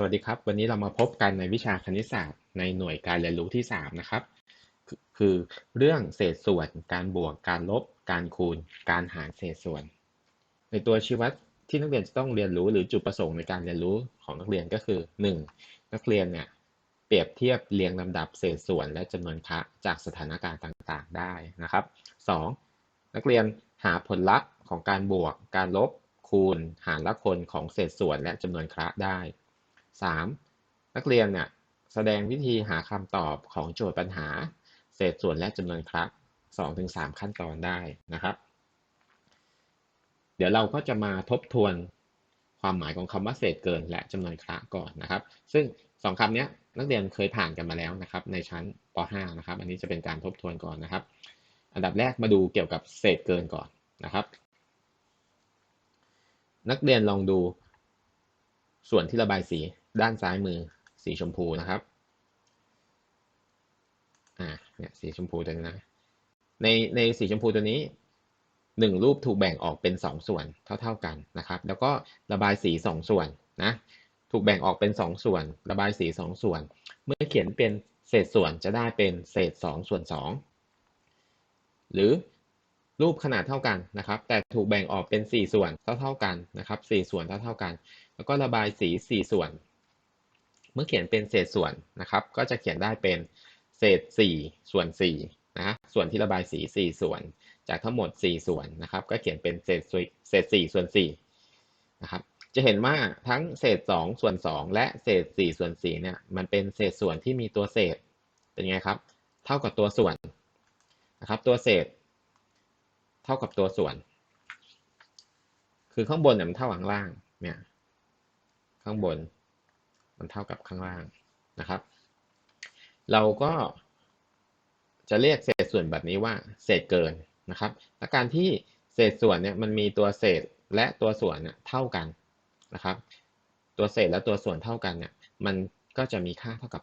สวัสดีครับ วันนี้เรามาพบกันในวิชาคณิตศาสตร์ในหน่วยการเรียนรู้ที่ 3 นะครับ คือเรื่องเศษส่วน การบวก การลบ การคูณ การหารเศษส่วน ในตัวชีวัดที่นักเรียนจะต้องเรียนรู้หรือจุดประสงค์ในการเรียนรู้ของนักเรียนก็คือ 1. นักเรียนเนี่ยเปรียบเทียบเรียงลำดับเศษส่วนและจำนวนคระจากสถานการณ์ต่างๆ ได้นะครับ 2. นักเรียนหาผลลัพธ์ของการบวก การลบ คูณ หารละคนของเศษส่วนและจำนวนคระได้ 3. นักเรียนเนี่ยแสดงวิธีหาคำตอบของโจทย์ปัญหา เศษส่วนและจำนวนครั้ง2-3 ขั้นตอนได้นะครับ เดี๋ยวเราก็จะมาทบทวนความหมายของคำว่าเศษเกินและจำนวนครั้งก่อนนะครับ ซึ่งสองคำนี้นักเรียนเคยผ่านกันมาแล้วนะครับ ในชั้นป .5 นะครับ อันนี้จะเป็นการทบทวนก่อนนะครับ อันดับแรกมาดูเกี่ยวกับเศษเกินก่อนนะครับ นักเรียนลองดูส่วนที่ระบายสี ด้านซ้ายมือสีชมพูนะครับ อ่า เนี่ยสีชมพูตัวนี้นะ ในในสีชมพูตัวนี้หนึ่งรูปถูกแบ่งออกเป็นสองส่วนเท่า ๆกันนะครับ แล้วก็ระบายสีสองส่วนนะ ถูกแบ่งออกเป็นสองส่วน ระบายสีสองส่วน เมื่อเขียนเป็นเศษส่วนจะได้เป็นเศษสองส่วนสองหรือรูปขนาดเท่ากันนะครับ แต่ถูกแบ่งออกเป็นสี่ส่วนเท่าๆกันนะครับสี่ส่วนเท่าๆกัน แล้วก็ระบายสีสี่ส่วน มื่อเขียนเป็นเศษส่วนนะครับ ก็จะเขียนได้เป็นเศษ 4 ส่วน4นะส่วนที่ระบายสี 4 ส่วน จากทั้งหมด 4 ส่วนนะครับ ก็เขียนเป็นเศษเศษ 4 ส่วน4นะครับจะเห็นว่าทั้งเศษ 2 ส่วน 2 และเศษ 4 ส่วน4เนี่ยมันเป็นเศษส่วนที่มีตัวเศษเป็นไงครับ เท่ากับตัวส่วนนะครับตัวเศษ เท่ากับตัวส่วน คือข้างบนเนี่ยมันเท่าข้างล่างเนี่ยข้างบน มันเท่ากับข้างล่างนะครับ เราก็จะเรียกเศษส่วนแบบนี้ว่าเศษเกินนะครับ และการที่เศษส่วนเนี่ยมันมีตัวเศษและตัวส่วนเน่ยเท่ากันนะครับ ตัวเศษและตัวส่วนเท่ากันเนี่ย มันก็จะมีค่าเท่ากับ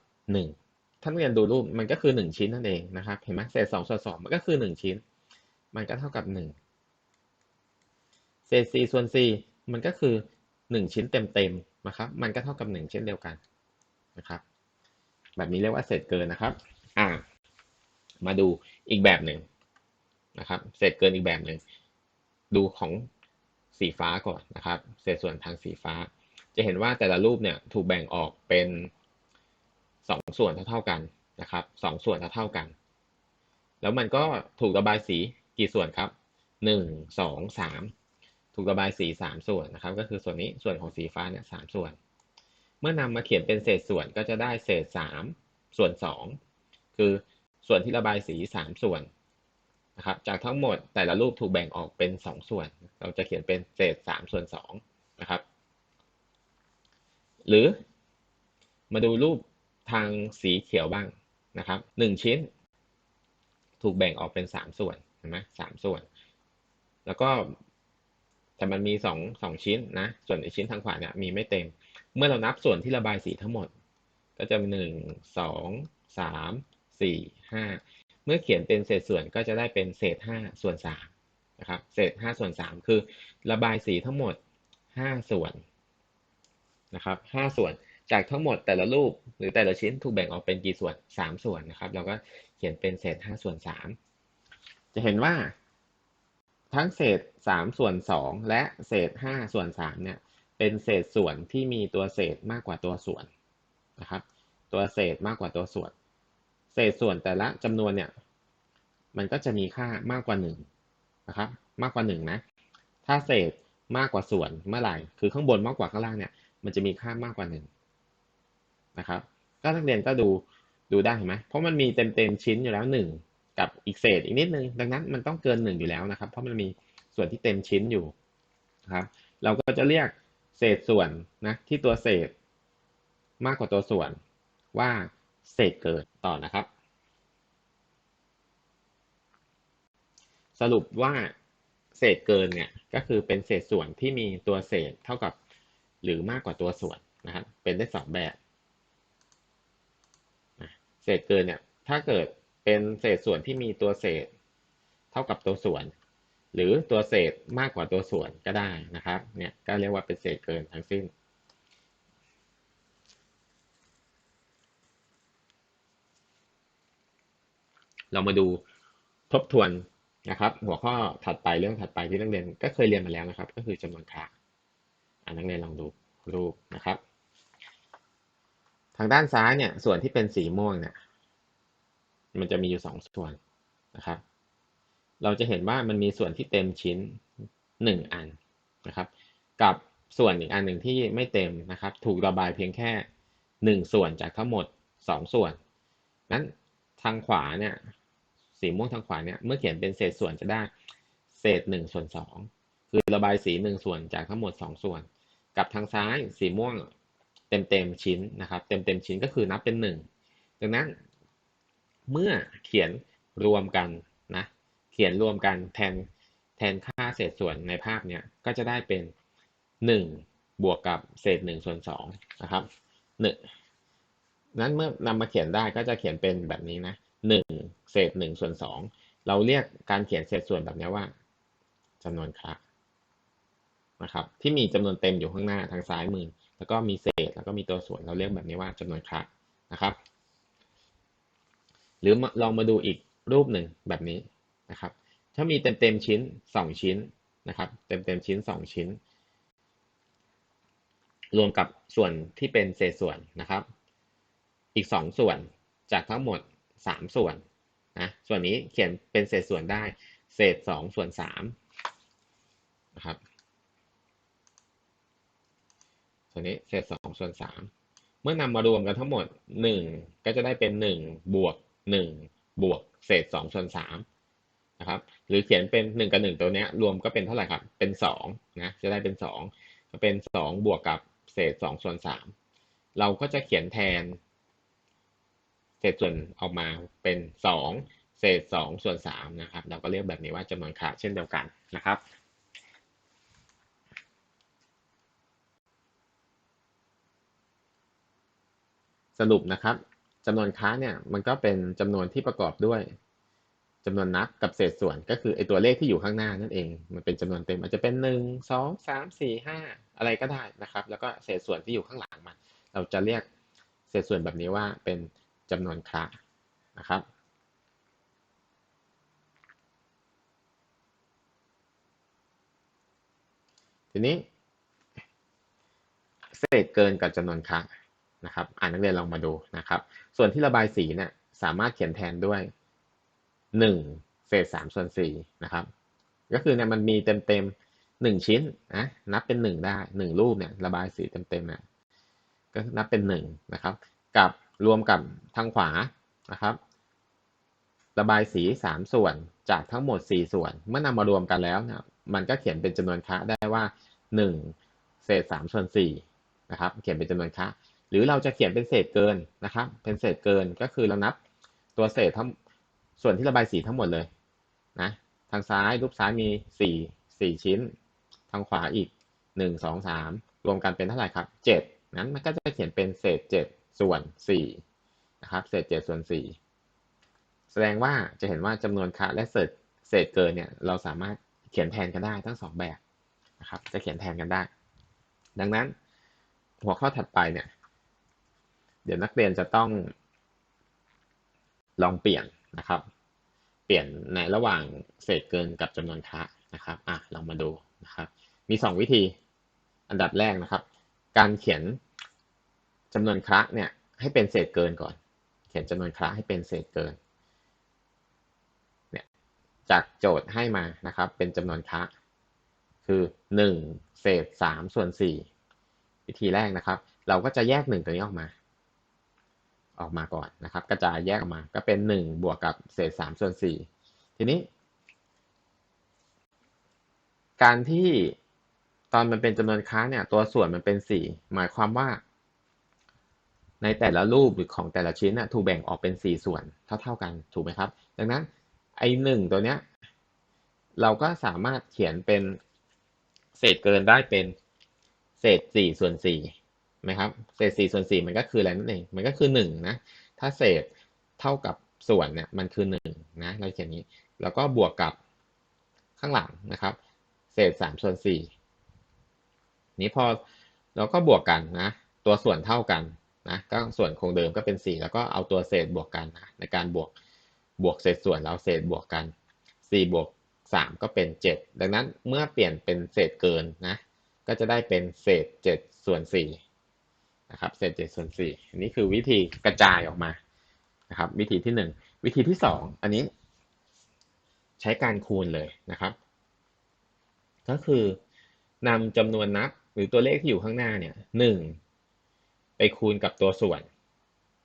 1 ท่านเรียนดูรูปมันก็คือ 1 ชิ้นนั่นเองนะครับ เห็นไหมเศษ2ส่วน2มันก็คือ 1 ชิ้น มันก็เท่ากับ 1 เศษ4ส่วน4มันก็คือ 1 ชิ้นเต็ม นะครับ มันก็เท่ากับ 1 เช่นเดียวกันนะครับ แบบนี้เรียกว่าเศษเกินนะครับ อ่า มาดูอีกแบบหนึ่งนะครับ เศษเกินอีกแบบหนึ่ง ดูของสีฟ้าก่อนนะครับ เศษส่วนทางสีฟ้า จะเห็นว่าแต่ละรูปเนี่ยถูกแบ่งออกเป็นสองส่วนเท่ากันนะครับสองส่วนเท่ากัน แล้วมันก็ถูกระบายสีกี่ส่วนครับหนึ่งสองสาม ถูกระบายสี3ส่วนนะครับ ก็คือส่วนนี้ส่วนของสีฟ้าเนี่ยสส่วน เมื่อนำมาเขียนเป็นเศษส่วนก็จะได้เศษ 3 ส่วน 2 คือส่วนที่ระบายสี 3 ส่วนนะครับจากทั้งหมดแต่ละรูปถูกแบ่งออกเป็น 2 ส่วน เราจะเขียนเป็นเศษ 3 ส่วน2นะครับ หรือมาดูรูปทางสีเขียวบ้างนะครับ1ชิ้น ถูกแบ่งออกเป็น 3 ส่วนเห็นไหมสามส่วน แล้วก็ แต่มันมีสองสองชิ้นนะ ส่วนอีกชิ้นทางขวาเนี่ยมีไม่เต็ม เมื่อเรานับส่วนที่ระบายสีทั้งหมด ก็จะมีหนึ่งสองสามสี่ห้าเมื่อเขียนเป็นเศษส่วนก็จะได้เป็นเศษห้าส่วนสามนะครับ เศษห้าส่วนสามคือระบายสีทั้งหมดห้าส่วนนะครับห้าส่วนจากทั้งหมดแต่ละรูปหรือแต่ละชิ้นถูกแบ่งออกเป็นกี่ส่วนสามส่วนนะครับ เราก็เขียนเป็นเศษห้าส่วนสามจะเห็นว่า ทั้งเศษ3ส่วน2และเศษ5ส่วน3เนี่ยเป็นเศษส่วนที่มีตัวเศษมากกว่าตัวส่วนนะครับ ตัวเศษมากกว่าตัวส่วน เศษส่วนแต่ละจำนวนเนี่ยมันก็จะมีค่ามากกว่า1นะครับ มากกว่า1นะ ถ้าเศษมากกว่าส่วนเมื่อไหร่ คือข้างบนมากกว่าข้างล่างเนี่ย มันจะมีค่ามากกว่า1นะครับ ก็นักเรียนก็ดูดูได้เห็นไหมเพราะมันมีเต็มเต็มชิ้นอยู่แล้ว1 กับอีกเศษอีกนิดนึง ดังนั้นมันต้องเกิน1อยู่แล้วนะครับ เพราะมันมีส่วนที่เต็มชิ้นอยู่นะครับเราก็จะเรียกเศษส่วนนะที่ตัวเศษมากกว่าตัวส่วนว่าเศษเกินต่อนะครับ สรุปว่าเศษเกินเนี่ยก็คือเป็นเศษส่วนที่มีตัวเศษเท่ากับหรือมากกว่าตัวส่วนนะครับเป็นได้สองแบบเศษเกินเนี่ยถ้าเกิด เป็นเศษส่วนที่มีตัวเศษ เท่ากับตัวส่วน หรือตัวเศษมากกว่าตัวส่วนก็ได้นะครับ เนี่ยก็เรียกว่าเป็นเศษเกินทั้งสิ้น เรามาดูทบทวนนะครับ หัวข้อถัดไปเรื่องถัดไปที่นักเรียนก็เคยเรียนมาแล้วนะครับ ก็คือจำนวนค่าอันนักเรียนลองดูรูปนะครับ ทางด้านซ้ายเนี่ยส่วนที่เป็นสีม่วงเนี่ย มันจะมีอยู่สองส่วนนะครับ เราจะเห็นว่ามันมีส่วนที่เต็มชิ้นหนึ่งอันนะครับ กับส่วนอีกอันหนึ่งที่ไม่เต็มนะครับ ถูกระบายเพียงแค่หนึ่งส่วนจากทั้งหมดสองส่วนนั้นทางขวาเนี่ยสีม่วงทางขวาเนี่ยเมื่อเขียนเป็นเศษส่วนจะได้เศษหนึ่งส่วนสองคือระบายสีหนึ่งส่วนจากทั้งหมดสองส่วน กับทางซ้ายสีม่วงเต็มเต็มชิ้นนะครับ เต็มเต็มชิ้นก็คือนับเป็นหนึ่งดังนั้น เมื่อเขียนรวมกันนะเขียนรวมกันแทนแทนค่าเศษส่วนในภาพเนี้ยก็จะได้เป็นหนึ่งบวกกับเศษหนึ่งส่วนสองนะครับหนึ่งนั้นเมื่อนำมาเขียนได้ก็จะเขียนเป็นแบบนี้นะหนึ่งเศษหนึ่งส่วนสองเราเรียกการเขียนเศษส่วนแบบนี้ว่าจำนวนครั้งนะครับที่มีจำนวนเต็มอยู่ข้างหน้าทางซ้ายมือ แล้วก็มีเศษแล้วก็มีตัวส่วนเราเรียกแบบนี้ว่าจำนวนครั้งนะครับ รือลองมาดูอีกรูปหนึ่งแบบนี้นะครับ ถ้ามีเต็มเต็มชิ้นสองชิ้นนะครับ เต็มเต็มชิ้นสองชิ้น รวมกับส่วนที่เป็นเศษส่วนนะครับ อีกสองส่วนจากทั้งหมดสามส่วนนะส่วนนี้เขียนเป็นเศษส่วนได้ เศษสองส่วนสามนะครับส่วนนี้เศษสองส่วนสามเมื่อนำมารวมกันทั้งหมดหนึ่งก็จะได้เป็นหนึ่งบวก หนึ่งบวกเศษสองส่วนสามนะครับหรือเขียนเป็นหนึ่งกับหนึ่งตัวนี้รวมก็เป็นเท่าไหร่ครับ เป็นสองนะจะได้เป็นสองก็เป็นสองบวกกับเศษสองส่วนสามเราก็จะเขียนแทน เศษส่วนออกมาเป็นสองเศษสองส่วนสามนะครับเราก็เรียกแบบนี้ว่าจำนวนค่าเช่นเดียวกันนะครับสรุปนะครับ จำนวนค้าเนี่ยมันก็เป็นจำนวนที่ประกอบด้วยจำนวนนับกับเศษส่วนก็คือไอตัวเลขที่อยู่ข้างหน้านั่นเอง มันเป็นจำนวนเต็มอาจจะเป็นหนึ่งสองสามสี่ห้าอะไรก็ได้นะครับ แล้วก็เศษส่วนที่อยู่ข้างหลังมัน เราจะเรียกเศษส่วนแบบนี้ว่าเป็นจำนวนคละนะครับทีนี้เศษเกินกับจำนวนคละ นะครับอ่านนักเรียนลองมาดูนะครับ ส่วนที่ระบายสีเนี่ยสามารถเขียนแทนด้วยหนึ่งเศษสามส่วนสี่นะครับ ก็คือเนี่ยมันมีเต็มเต็มหนึ่งชิ้นนะนับเป็นหนึ่งได้หนึ่งรูปเนี่ยระบายสีเต็มเต็มเนี่ยก็นับเป็นหนึ่งนะครับ กับรวมกับทางขวานะครับ ระบายสีสามส่วนจากทั้งหมดสี่ส่วน เมื่อนำมารวมกันแล้วเนี่ยมันก็เขียนเป็นจำนวนคะได้ว่าหนึ่งเศษสามส่วนสี่นะครับ เขียนเป็นจำนวนคะ หรือเราจะเขียนเป็นเศษเกินนะครับเป็นเศษเกินก็คือเรานับตัวเศษทั้งส่วนที่ระบายสีทั้งหมดเลยนะทางซ้ายรูปซ้ายมีสี่สี่ชิ้น ทางขวาอีกหนึ่งสองสามรวมกันเป็นเท่าไหร่ครับเจ็ดนั้นมันก็จะเขียนเป็นเศษเจ็ดส่วนสี่นะครับเศษเจ็ดส่วนสี่แสดงว่าจะเห็นว่าจำนวนคะและเศษเศษเกินเนี่ยเราสามารถเขียนแทนกันได้ทั้งสองแบบนะครับจะเขียนแทนกันได้ ดังนั้นหัวข้อถัดไปเนี่ย เดี๋ยวนักเรียนจะต้อง ลองเปลี่ยนนะครับ เปลี่ยนในระหว่างเศษเกินกับจำนวนคะนะครับอะลองมาดูนะครับ มีสองวิธี อันดับแรกนะครับ การเขียนจำนวนคะเนี่ยให้เป็นเศษเกินก่อน เขียนจำนวนคะให้เป็นเศษเกินเนี่ยจากโจทย์ให้มานะครับ เป็นจำนวนคะคือหนึ่งเศษสามส่วนสี่วิธีแรกนะครับ เราก็จะแยกหนึ่งตัวนี้ออกมา ออกมาก่อนนะครับ กระจายแยกออกมาก็เป็น 1 บวกกับเศษ3ส่วน4ทีนี้ การที่ตอนมันเป็นจำนวนค้าเนี่ยตัวส่วนมันเป็น 4 หมายความว่า ในแต่ละรูปหรือของแต่ละชิ้นน่ะถูกแบ่งออกเป็น 4 ส่วนเท่า ๆกันถูกไหมครับ ดังนั้นไอ้หนึ่งตัวเนี้ยเราก็สามารถเขียนเป็นเศษเกินได้เป็นเศษ4ส่วน4 ไหมครับ เศษสี่ส่วนสี่มันก็คืออะไรนั่นเอง มันก็คือหนึ่งนะ ถ้าเศษเท่ากับส่วนเนี่ยมันคือหนึ่งนะ เราเขียนนี้ แล้วก็บวกกับข้างหลังนะครับ เศษสามส่วนสี่นี้พอเราก็บวกกันนะ ตัวส่วนเท่ากันนะก็ส่วนคงเดิมก็เป็นสี่แล้วก็เอาตัวเศษบวกกันนะในการบวกบวกเศษส่วนแล้วเศษบวกกันสี่บวกสามก็เป็นเจ็ดดังนั้นเมื่อเปลี่ยนเป็นเศษเกินนะก็จะได้เป็นเศษเจ็ดส่วนสี่ นะครับเศษเจ็ดส่วนสี่อันนี้คือวิธีกระจายออกมานะครับ วิธีที่หนึ่งวิธีที่สองอันนี้ ใช้การคูณเลยนะครับ ก็คือนำจำนวนนับหรือตัวเลขที่อยู่ข้างหน้าเนี่ยหนึ่งไปคูณกับตัวส่วน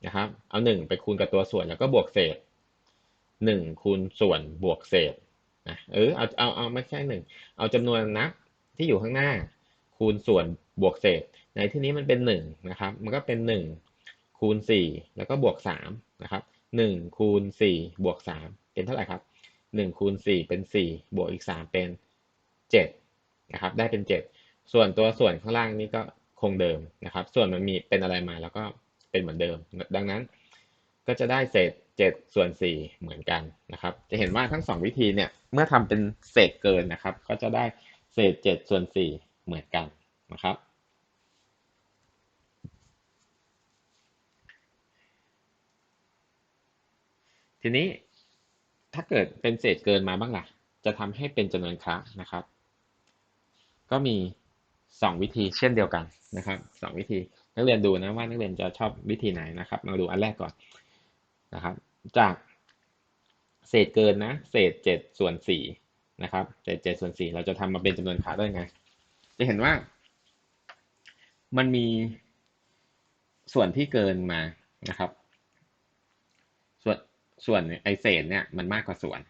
นะครับ เอาหนึ่งไปคูณกับตัวส่วนแล้วก็บวกเศษหนึ่งคูณส่วนบวกเศษนะเออเอาเอาเอาไม่ใช่หนึ่งเอาจำนวนนับที่อยู่ข้างหน้า คูณส่วนบวกเศษ ในที่นี้มันเป็นหนึ่งนะครับ มันก็เป็นหนึ่งคูณสี่แล้วก็บวกสามนะครับหนึ่งคูณสี่บวกสามเป็นเท่าไหร่ครับหนึ่งคูณสี่เป็นสี่บวกอีกสามเป็นเจ็ดนะครับ ได้เป็นเจ็ดส่วนตัวส่วนข้างล่างนี่ก็คงเดิมนะครับ ส่วนมันมีเป็นอะไรมาแล้วก็เป็นเหมือนเดิม ดังนั้น ก็จะได้เศษ 7 ส่วน 4 เหมือนกันนะครับ จะเห็นว่าทั้ง 2 วิธีเนี่ย เมื่อทำเป็นเศษเกินนะครับ ก็จะได้เศษ 7 ส่วน 4 เหมือนกันนะครับ ทีนี้ถ้าเกิดเป็นเศษเกินมาบ้างล่ะ จะทำให้เป็นจำนวนคละนะครับ ก็มี 2 วิธีเช่นเดียวกันนะครับ 2 วิธีนักเรียนดูนะว่านักเรียนจะชอบวิธีไหนนะครับมาดูอันแรกก่อนนะครับ จากเศษเกินนะ เศษเจ็ดส่วนสี่นะครับเศษเจ็ดส่วนสี่เราจะทำมาเป็นจำนวนขาได้ไง จะเห็นว่า มันมีส่วนที่เกินมานะครับ ส่วนไอเศษเนี่ยมันมากกว่าส่วน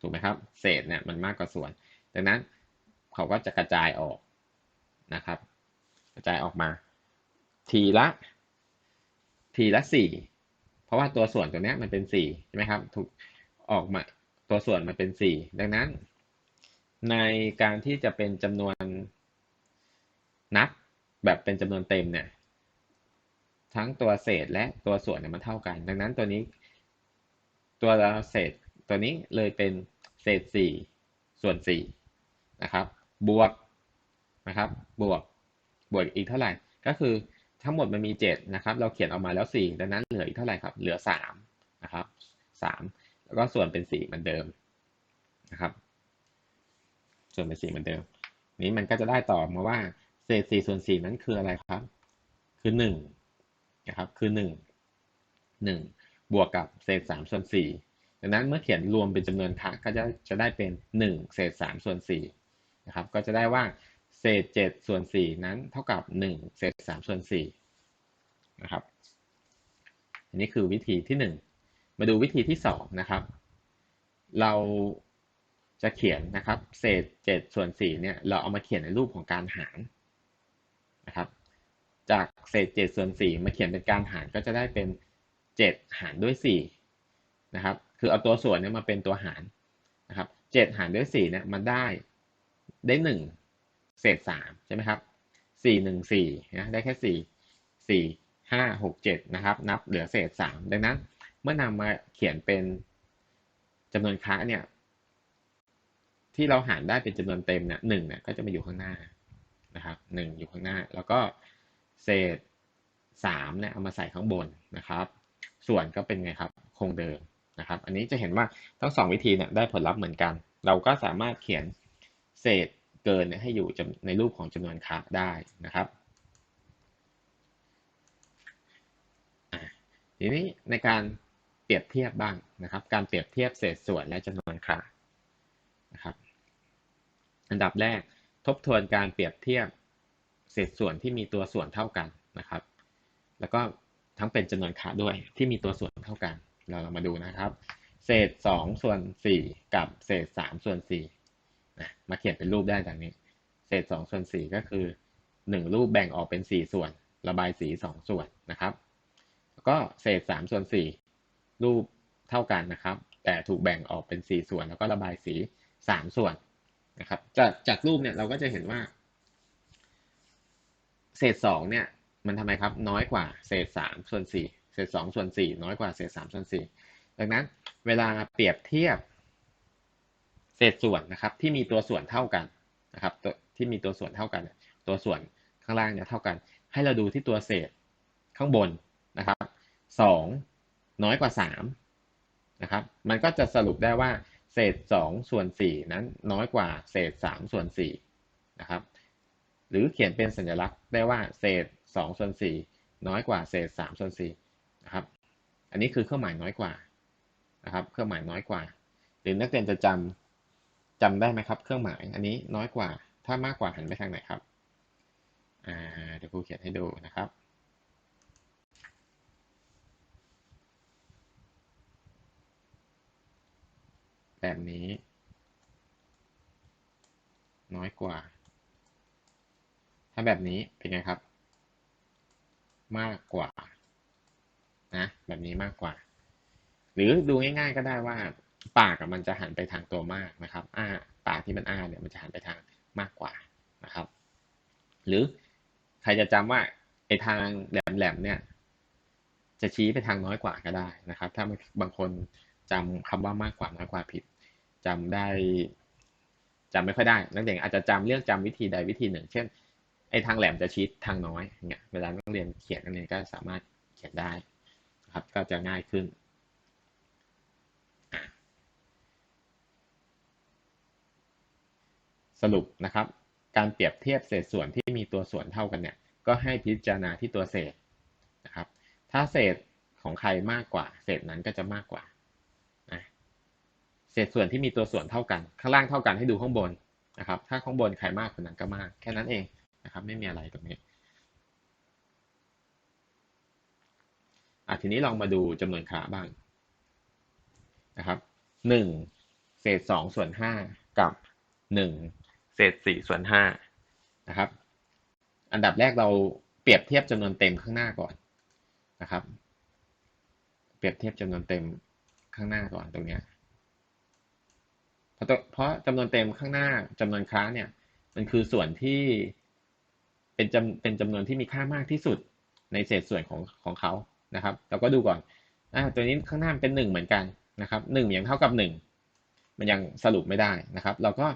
ถูกไหมครับ เศษเนี่ยมันมากกว่าส่วน ดังนั้นเขาก็จะกระจายออกนะครับ กระจายออกมา ทีละ ทีละสี่เพราะว่าตัวส่วนตัวนี้มันเป็นสี่ใช่ไหมครับ ถูกออกมาตัวส่วนมันเป็นสี่ดังนั้น ในการที่จะเป็นจำนวนนับแบบเป็นจำนวนเต็มเนี่ยทั้งตัวเศษและตัวส่วนเนี่ยมันเท่ากัน ดังนั้นตัวนี้ ตัวเศษตัวนี้เลยเป็นเศษสี่ส่วนสี่นะครับ บวกนะครับ บวก บวกอีกเท่าไหร่ ก็คือทั้งหมดมันมี 7 นะครับ เราเขียนออกมาแล้ว 4 ดังนั้นเหลืออีกเท่าไหร่ครับ เหลือ 3 นะครับ 3 แล้วก็ส่วนเป็น 4 เหมือนเดิมนะครับ ส่วนเป็น 4 เหมือนเดิม นี้มันก็จะได้ต่อมาว่าเศษ 4 ส่วน 4 นั้นคืออะไรครับ คือ1นะครับ คือ 1 1 บวกกับเศษ3ส่วน4ดังนั้นเมื่อเขียนรวมเป็นจำนวนคะก็จะจะได้เป็น 1 เศษ3ส่วน4นะครับก็จะได้ว่าเศษ7ส่วน4นั้นเท่ากับ 1 เศษ3ส่วน4นะครับอันนี้คือวิธีที่ 1 มาดูวิธีที่2นะครับ เราจะเขียนนะครับเศษ7ส่วน4เนี่ยเราเอามาเขียนในรูปของการหารนะครับ จากเศษ7ส่วน4มาเขียนเป็นการหารก็จะได้เป็น 7 หารด้วย4นะครับคือเอาตัวส่วนเนี่ยมาเป็นตัวหารนะครับ7หารด้วย4เนี่ยมันได้ได้ 1 เศษสามใช่ไหมครับสี่หนึ่งสี่นะได้แค่สี่สี่ห้าหกเจ็ดนะครับนับเหลือเศษสามดังนั้น เมื่อนำมาเขียนเป็นจำนวนค้าเนี่ยที่เราหารได้เป็นจำนวนเต็มเนี่ยหนึ่งเนี่ยก็จะมาอยู่ข้างหน้านะครับหนึ่งอยู่ข้างหน้า แล้วก็เศษสามเนี่ยเอามาใส่ข้างบนนะครับ ส่วนก็เป็นไงครับคงเดิมนะครับ อันนี้จะเห็นว่าทั้งสองวิธีเนี่ยได้ผลลัพธ์เหมือนกัน เราก็สามารถเขียนเศษเกินให้อยู่ในรูปของจำนวนคาได้นะครับทีนี้ในการเปรียบเทียบบ้างนะครับ การเปรียบเทียบเศษส่วนและจำนวนค่านะครับ อันดับแรกทบทวนการเปรียบเทียบเศษส่วนที่มีตัวส่วนเท่ากันนะครับ แล้วก็ ทั้งเป็นจำนวนคาด้วยที่มีตัวส่วนเท่ากัน เราเรามาดูนะครับ เศษ 2 ส่วน 4 กับเศษ 3 ส่วน4นะมาเขียนเป็นรูปได้ดังนี้ เศษ 2 ส่วน 4 ก็คือ 1 รูปแบ่งออกเป็น 4 ส่วน ระบายสี 2 ส่วนนะครับ แล้วก็เศษ 3 ส่วน 4 รูปเท่ากันนะครับ แต่ถูกแบ่งออกเป็น 4 ส่วน แล้วก็ระบายสี 3 ส่วนนะครับ จากจากรูปเนี่ยเราก็จะเห็นว่า เศษ 2 เนี่ย มันทำไมครับน้อยกว่าเศษ3ส่วน4เศษ2ส่วน4น้อยกว่าเศษ3ส่วน4ดังนั้นเวลาเปรียบเทียบเศษส่วนนะครับที่มีตัวส่วนเท่ากันนะครับตัวที่มีตัวส่วนเท่ากัน ตัวส่วนข้างล่างเนี่ยเท่ากัน ให้เราดูที่ตัวเศษข้างบนนะครับสองน้อยกว่าสามนะครับมันก็จะสรุปได้ว่าเศษสองส่วนสี่นั้นน้อยกว่าเศษสามส่วนสี่นะครับ หรือเขียนเป็นสัญลักษณ์ได้ว่าเศษสองส่วนสี่น้อยกว่าเศษสามส่วนสี่นะครับ อันนี้คือเครื่องหมายน้อยกว่านะครับ เครื่องหมายน้อยกว่า หรือนักเรียนจะจำจำได้ไหมครับ เครื่องหมายอันนี้น้อยกว่า ถ้ามากกว่าหันไปทางไหนครับเดี๋ยวครูเขียนให้ดูนะครับแบบนี้ น้อยกว่า ถ้าแบบนี้เป็นไงครับ มากกว่านะแบบนี้มากกว่า หรือดูง่าย ๆ ก็ได้ว่าปากมันจะหันไปทางตัวมากนะครับอ้าปากที่มันอ้าเนี่ยมันจะหันไปทางมากกว่านะครับ หรือใครจะจำว่าไอ้ทางแหลมๆเนี่ย จะชี้ไปทางน้อยกว่าก็ได้นะครับ ถ้าบางคนจำคำว่ามากกว่าน้อยกว่าผิดจำได้จำไม่ค่อยได้นักเรียนอาจจะจำเลือกจำวิธีใดวิธีหนึ่ง เช่น ไอ้ทางแหลมจะชี้ทางน้อยเงี้ยเวลานักเรียนเขียนนักเรียนก็สามารถเขียนได้นะครับก็จะง่ายขึ้น สรุปนะครับ การเปรียบเทียบเศษส่วนที่มีตัวส่วนเท่ากันเนี่ยก็ให้พิจารณาที่ตัวเศษนะครับ ถ้าเศษของใครมากกว่า เศษนั้นก็จะมากกว่านะเศษส่วนที่มีตัวส่วนเท่ากัน ข้างล่างเท่ากันให้ดูข้างบนนะครับ ถ้าข้างบนใครมากคนนั้นก็มาก แค่นั้นเอง นะครับ ไม่มีอะไรตรงนี้อะทีนี้ลองมาดูจำนวนค่าบ้างนะครับหนึ่งเศษสองส่วนห้ากับหนึ่งเศษสี่ส่วนห้านะครับ อันดับแรกเราเปรียบเทียบจำนวนเต็มข้างหน้าก่อนนะครับ เปรียบเทียบจำนวนเต็มข้างหน้าก่อนตรงเนี้ยเพราะเพราะจำนวนเต็มข้างหน้าจำนวนค้าเนี่ย มันคือส่วนที่ เป็นจำเป็นจำนวนที่มีค่ามากที่สุดในเศษส่วนของของเขานะครับ เราก็ดูก่อนอ่าตัวนี้ข้างหน้าเป็นหนึ่งเหมือนกันนะครับหนึ่งยังเท่ากับหนึ่งมันยังสรุปไม่ได้นะครับ เราก็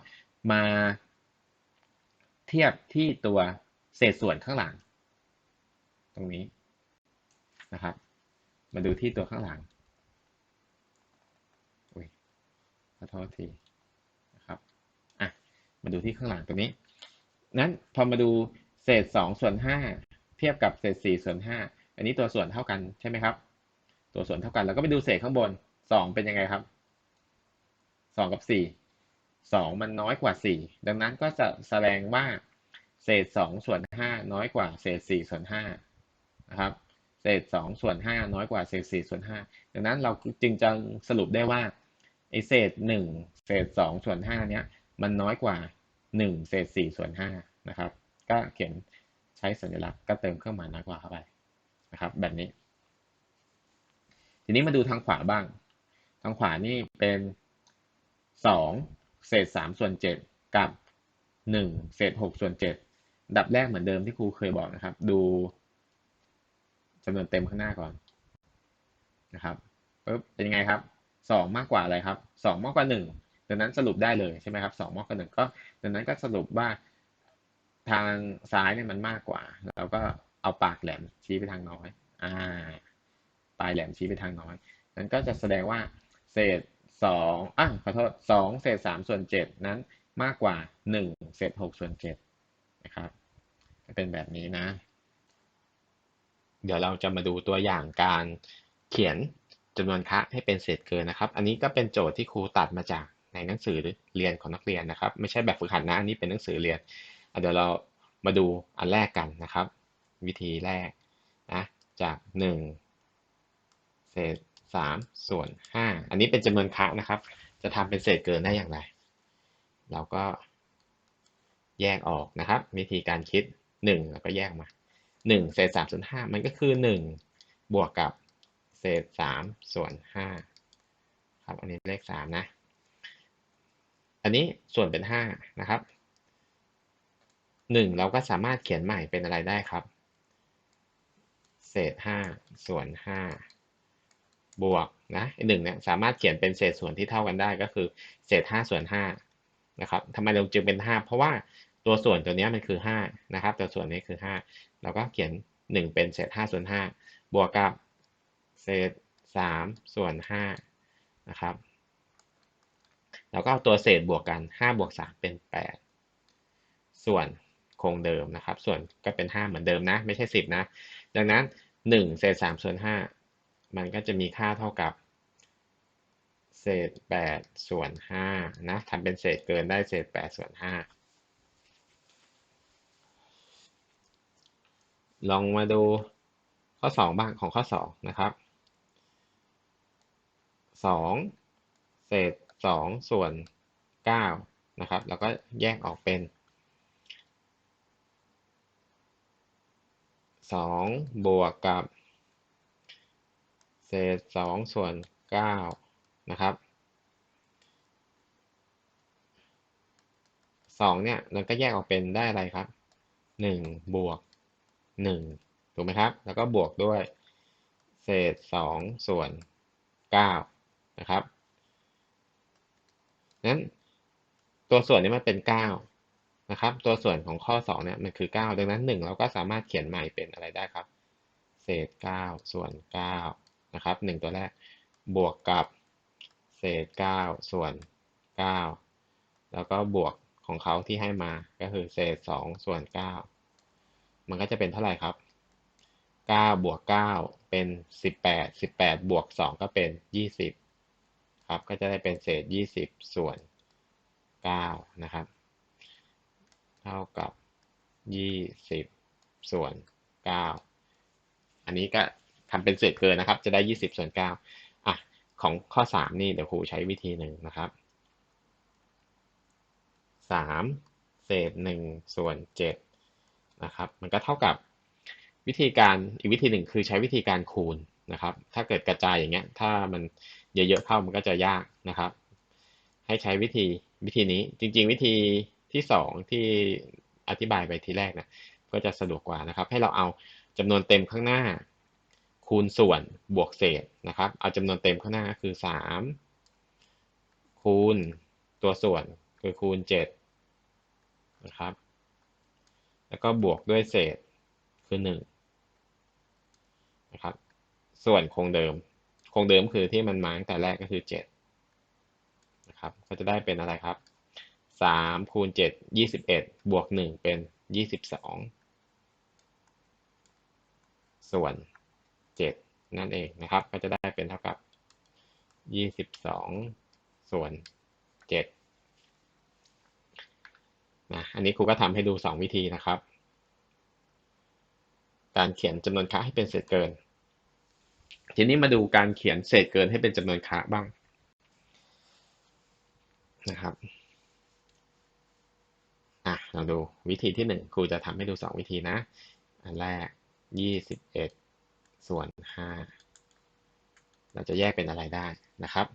มาเทียบที่ตัวเศษส่วนข้างหลัง ตรงนี้นะครับ มาดูที่ตัวข้างหลังอุ้ยขอโทษทีนะครับอะมาดูที่ข้างหลังตรงนี้ นั้นพอมาดู เศษสองส่วนห้าเทียบกับเศษสี่ส่วนห้าอันนี้ตัวส่วนเท่ากันใช่ไหมครับ ตัวส่วนเท่ากันแล้วก็ไปดูเศษข้างบนสองเป็นยังไงครับสองกับสี่สองมันน้อยกว่าสี่ดังนั้นก็จะแสดงว่าเศษสองส่วนห้าน้อยกว่าเศษสี่ส่วนห้านะครับเศษสองส่วนห้าน้อยกว่าเศษสี่ส่วนห้าดังนั้นเราจึงจะสรุปได้ว่าไอเศษหนึ่งเศษสองส่วนห้าเนี้ยมันน้อยกว่าหนึ่งเศษสี่ส่วนห้านะครับ ก็เขียนใช้สัญลักษณ์ก็เติมเครื่องหมายน้อยกว่าเข้าไปนะครับ แบบนี้ ทีนี้มาดูทางขวาบ้าง ทางขวานี่เป็นสองเศษสามส่วนเจ็ดกับหนึ่งเศษหกส่วนเจ็ดดับแรกเหมือนเดิมที่ครูเคยบอกนะครับ ดูจำนวนเต็มข้างหน้าก่อนนะครับปึ๊บเป็นยังไงครับสองมากกว่าอะไรครับสองมากกว่าหนึ่งดังนั้นสรุปได้เลยใช่ไหมครับสองมากกว่าหนึ่งก็ดังนั้นก็สรุปว่า ทางซ้ายเนี่ยมันมากกว่า เราก็เอาปากแหลมชี้ไปทางน้อย อ่า ปลายแหลมชี้ไปทางน้อยนั้นก็จะแสดงว่าเศษสองอะขอโทษสองเศษสามส่วนเจ็ดนั้นมากกว่าหนึ่งเศษหกส่วนเจ็ดนะครับจะเป็นแบบนี้นะ เดี๋ยวเราจะมาดูตัวอย่างการเขียนจำนวนคะให้เป็นเศษเกินนะครับ อันนี้ก็เป็นโจทย์ที่ครูตัดมาจากในหนังสือเรียนของนักเรียนนะครับ ไม่ใช่แบบฝึกหัดนะ อันนี้เป็นหนังสือเรียน เดี๋ยวเรามาดูอันแรกกันนะครับ วิธีแรกนะจากหนึ่งเศษสามส่วนห้าอันนี้เป็นจำนวนคะนะครับ จะทำเป็นเศษเกินได้อย่างไร เราก็แยกออกนะครับ วิธีการคิดหนึ่งแล้วก็แยกมาหนึ่งเศษสามส่วนห้ามันก็คือหนึ่งบวกกับเศษสามส่วนห้าครับ อันนี้เลขสามนะ อันนี้ส่วนเป็นห้านะครับ หนึ่งเราก็สามารถเขียนใหม่เป็นอะไรได้ครับ เศษห้าส่วนห้าบวกนะหนึ่งเนี่ยสามารถเขียนเป็นเศษส่วนที่เท่ากันได้ก็คือ เศษห้าส่วนห้านะครับทำไมเราจึงเป็นห้าเพราะว่าตัวส่วนตัวนี้มันคือห้านะครับ ตัวส่วนนี้คือห้าเราก็เขียนหนึ่งเป็นเศษห้าส่วนห้าบวกกับเศษสามส่วนห้านะครับแล้วก็เอาตัวเศษบวกกันห้าบวกสามเป็นแปดส่วน คงเดิมนะครับ ส่วนก็เป็นห้าเหมือนเดิมนะ ไม่ใช่สิบนะ ดังนั้นหนึ่งเศษสามส่วนห้ามันก็จะมีค่าเท่ากับ เศษแปดส่วนห้านะทำเป็นเศษเกินได้เศษแปดส่วนห้าลองมาดูข้อสองบ้างของข้อสองนะครับสองเศษสองส่วนเก้านะครับ แล้วก็แยกออกเป็น สองบวกกับ เศษสองส่วนเก้านะครับสองเนี่ยมันก็แยกออกเป็นได้อะไรครับหนึ่งบวกหนึ่งถูกไหมครับ แล้วก็บวกด้วยเศษสองส่วนเก้านะครับนั้นตัวส่วนนี้มันเป็นเก้า นะครับตัวส่วนของข้อสองเนี่ยมันคือเก้าดังนั้นหนึ่งเราก็สามารถเขียนใหม่เป็นอะไรได้ครับ เศษเก้าส่วนเก้านะครับหนึ่งตัวแรกบวกกับเศษเก้าส่วนเก้าแล้วก็บวกของเขาที่ให้มาก็คือเศษสองส่วนเก้ามันก็จะเป็นเท่าไหร่ครับเก้าบวกเก้าเป็นสิบแปดสิบแปดบวกสองก็เป็นยี่สิบครับ ก็จะได้เป็นเศษยี่สิบส่วนเก้านะครับ เท่ากับยี่สิบส่วนเก้าอันนี้ก็ทำเป็นเศษเกินนะครับ จะได้ยี่สิบส่วนเก้าอะของข้อสามนี่เดี๋ยวครูใช้วิธีหนึ่งนะครับสามเศษหนึ่งส่วนเจ็ดนะครับ มันก็เท่ากับวิธีการอีกวิธีหนึ่งคือใช้วิธีการคูณนะครับ ถ้าเกิดกระจายอย่างเงี้ย ถ้ามันเยอะๆเข้ามันก็จะยากนะครับ ให้ใช้วิธีวิธีนี้จริง ๆ วิธี ที่สองที่อธิบายไปทีแรกนะก็จะสะดวกกว่านะครับ ให้เราเอาจำนวนเต็มข้างหน้า คูณส่วนบวกเศษนะครับ เอาจำนวนเต็มข้างหน้าคือสามคูณตัวส่วนคือคูณเจ็ดนะครับแล้วก็บวกด้วยเศษคือหนึ่งนะครับส่วนคงเดิม คงเดิมคือที่มันมาตั้งแต่แรกก็คือเจ็ดนะครับก็จะได้เป็นอะไรครับ สามคูณเจ็ดยี่สิบเอ็ดบวกหนึ่งเป็นยี่สิบสองส่วนเจ็ดนั่นเองนะครับ ก็จะได้เป็นเท่ากับยี่สิบสองส่วนเจ็ดนะอันนี้ครูก็ทำให้ดูสองวิธีนะครับ การเขียนจำนวนค่าให้เป็นเศษเกิน ทีนี้มาดูการเขียนเศษเกินให้เป็นจำนวนค่าบ้างนะครับ อะเราดูวิธีที่หนึ่งครูจะทำให้ดูสองวิธีนะ อันแรกยี่สิบเอ็ดส่วนห้าเราจะแยกเป็นอะไรได้นะครับ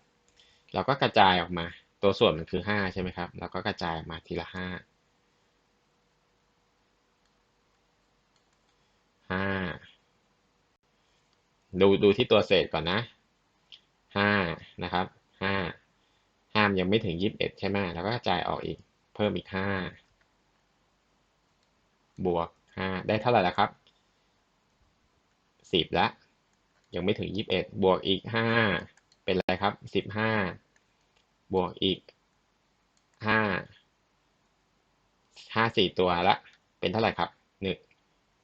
เราก็กระจายออกมาตัวส่วนมันคือห้าใช่ไหมครับ เราก็กระจายออกมาทีละห้าห้าดูดูที่ตัวเศษก่อนนะห้านะครับห้าห้ามยังไม่ถึงยี่สิบเอ็ดใช่ไหมแล้วก็กระจายออกอีก เพิ่มอีกห้า บวกห้าได้เท่าไหร่แล้วครับสิบละ ยังไม่ถึงยี่สิบเอ็ดบวกอีกห้าเป็นอะไรครับสิบห้าบวกอีกห้าห้าสี่ตัวละ เป็นเท่าไหร่ครับหนึ่ง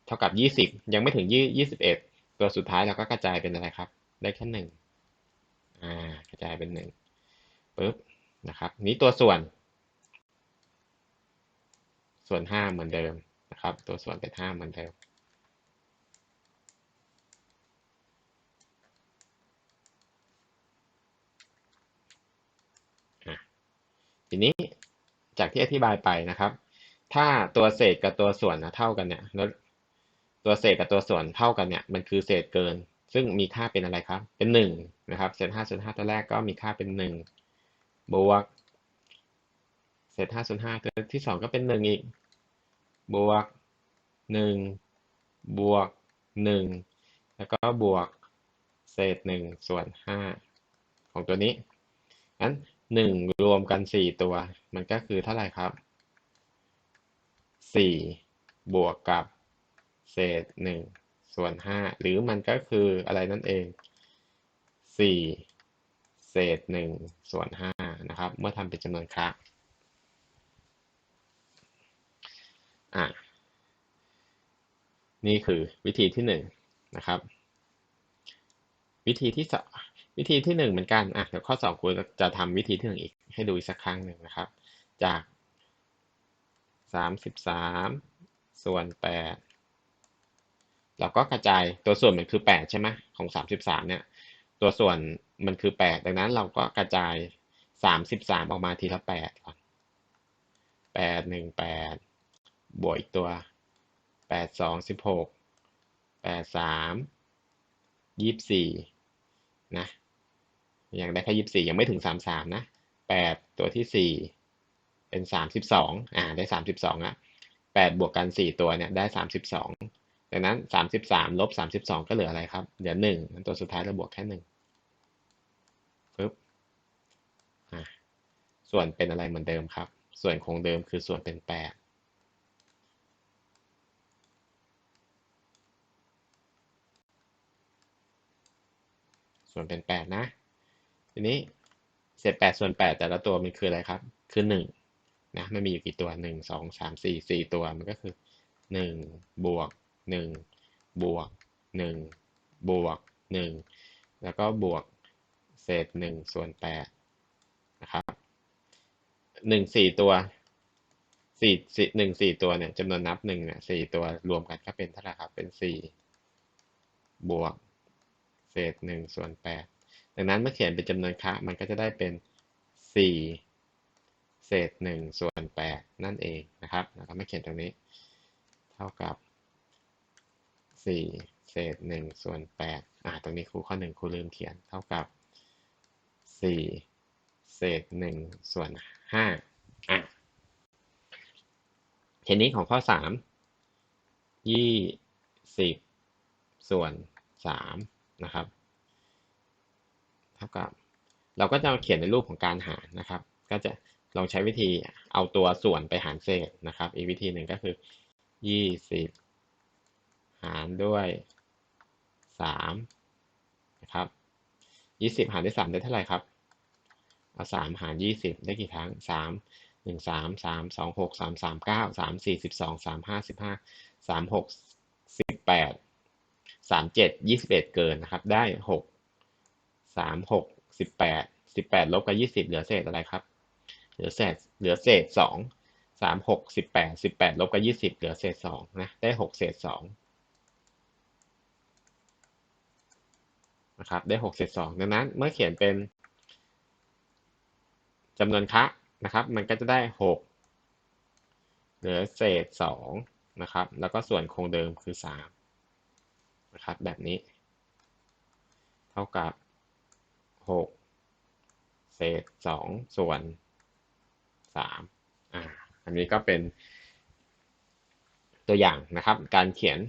เท่ากับยี่สิบยังไม่ถึงยี่ยี่สิบเอ็ดตัวสุดท้ายเราก็กระจายเป็นอะไรครับ ได้แค่หนึ่งอ่า กระจายเป็นหนึ่งปุ๊บ นะครับ นี้ตัวส่วน ส่วนห้าเหมือนเดิม ครับ ตัวส่วนเป็นห้าเหมือนเดิมทีนี้จากที่อธิบายไปนะครับ ถ้าตัวเศษกับตัวส่วนนะเท่ากันเนี่ยแล้วตัวเศษกับตัวส่วนเท่ากันเนี่ยมันคือเศษเกิน ซึ่งมีค่าเป็นอะไรครับ เป็นหนึ่งนะครับเศษห้าส่วนห้าตัวแรกก็มีค่าเป็นหนึ่งบวกเศษห้าส่วนห้าตัวที่สองก็เป็นหนึ่งอีก บวกหนึ่งบวกหนึ่งแล้วก็บวกเศษหนึ่งส่วนห้าของตัวนี้งั้นหนึ่งรวมกันสี่ตัว มันก็คือเท่าไหร่ครับสี่บวกกับเศษหนึ่งส่วนห้าหรือมันก็คืออะไรนั่นเองสี่เศษหนึ่งส่วนห้านะครับ เมื่อทำเป็นจำนวนคะ อะนี่คือวิธีที่หนึ่งนะครับ วิธีที่สองวิธีที่หนึ่งเหมือนกันอะเดี๋ยวข้อสองครูจะทำวิธีที่หนึ่งอีกให้ดูอีกสักครั้งหนึ่งนะครับ จากสามสิบสามส่วนแปดเราก็กระจายตัวส่วนมันคือแปดใช่ไหมของสามสิบสามเนี่ย ตัวส่วนมันคือแปดดังนั้นเราก็กระจายสามสิบสามออกมาทีละแปดก่อนแปดหนึ่งแปด บวกอีกตัว 8 2 16 8 3 24 นะ ยังได้แค่ 24 ยังไม่ถึง 33 นะ 8 ตัวที่ 4 เป็น 32 อ่า ได้ 32อะ8บวกกัน 4 ตัวเนี่ย ได้ 32 ดังนั้น 33 ลบ 32 ก็เหลืออะไรครับ เหลือ 1 ตัวสุดท้ายเราบวกแค่1ปึ๊บอ่าส่วนเป็นอะไรเหมือนเดิมครับ ส่วนคงเดิมคือส่วนเป็น 8 ส่วนเป็นแปดนะ ทีนี้เศษแปดส่วนแปดแต่ละตัวมันคืออะไรครับ คือหนึ่งนะมันมีอยู่กี่ตัวหนึ่งสองสามสี่สี่ตัวมันก็คือหนึ่งบวกหนึ่งบวกหนึ่งบวกหนึ่งแล้วก็บวกเศษหนึ่งส่วนแปดนะครับหนึ่งสี่ตัวสี่สี่หนึ่งสี่ตัวเนี่ยจำนวนนับหนึ่งเนี่ยสี่ตัวรวมกันก็เป็นเท่าไหร่ครับเป็นสี่บวก เศษหนึ่งส่วนแปดดังนั้นเมื่อเขียนเป็นจำนวนคะมันก็จะได้เป็นสี่เศษหนึ่งส่วนแปดนั่นเองนะครับแล้วก็ไม่เขียนตรงนี้ เท่ากับสี่เศษหนึ่งส่วนแปดอ่าตรงนี้ครูข้อหนึ่งครูลืมเขียนเท่ากับสี่เศษหนึ่งส่วนห้าอะทีนี้ของข้อสามยี่สิบส่วนสาม นะครับเท่ากับ เราก็จะเขียนในรูปของการหารนะครับ ก็จะลองใช้วิธีเอาตัวส่วนไปหารเศษนะครับ อีกวิธีหนึ่งก็คือยี่สิบหารด้วยสามนะครับยี่สิบหารด้วยสามได้เท่าไหร่ครับ เอาสามหารยี่สิบได้กี่ครั้งสามหนึ่งสามสามสองหกสามสามเก้าสามสี่สิบสองสามห้าสิบห้าสามหกสิบแปด สามเจ็ดยี่สิบเอ็ดเกินนะครับ ได้หกสามหกสิบแปดสิบแปดลบกับยี่สิบเหลือเศษอะไรครับ เหลือเศษเหลือเศษสองสามหกสิบแปดสิบแปดลบกับยี่สิบเหลือเศษสองนะ ได้หกเศษสองนะครับ ได้หกเศษสองดังนั้น เมื่อเขียนเป็นจำนวนคะนะครับ มันก็จะได้หกเหลือเศษสองนะครับ แล้วก็ส่วนคงเดิมคือสาม นะครับแบบนี้ เท่ากับหกเศษสองส่วนสามอ่าอันนี้ก็เป็นตัวอย่างนะครับ การเขียน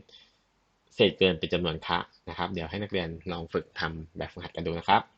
เศษเกินเป็นจำนวนคะนะครับ เดี๋ยวให้นักเรียนลองฝึกทำแบบฝึกหัดกันดูนะครับ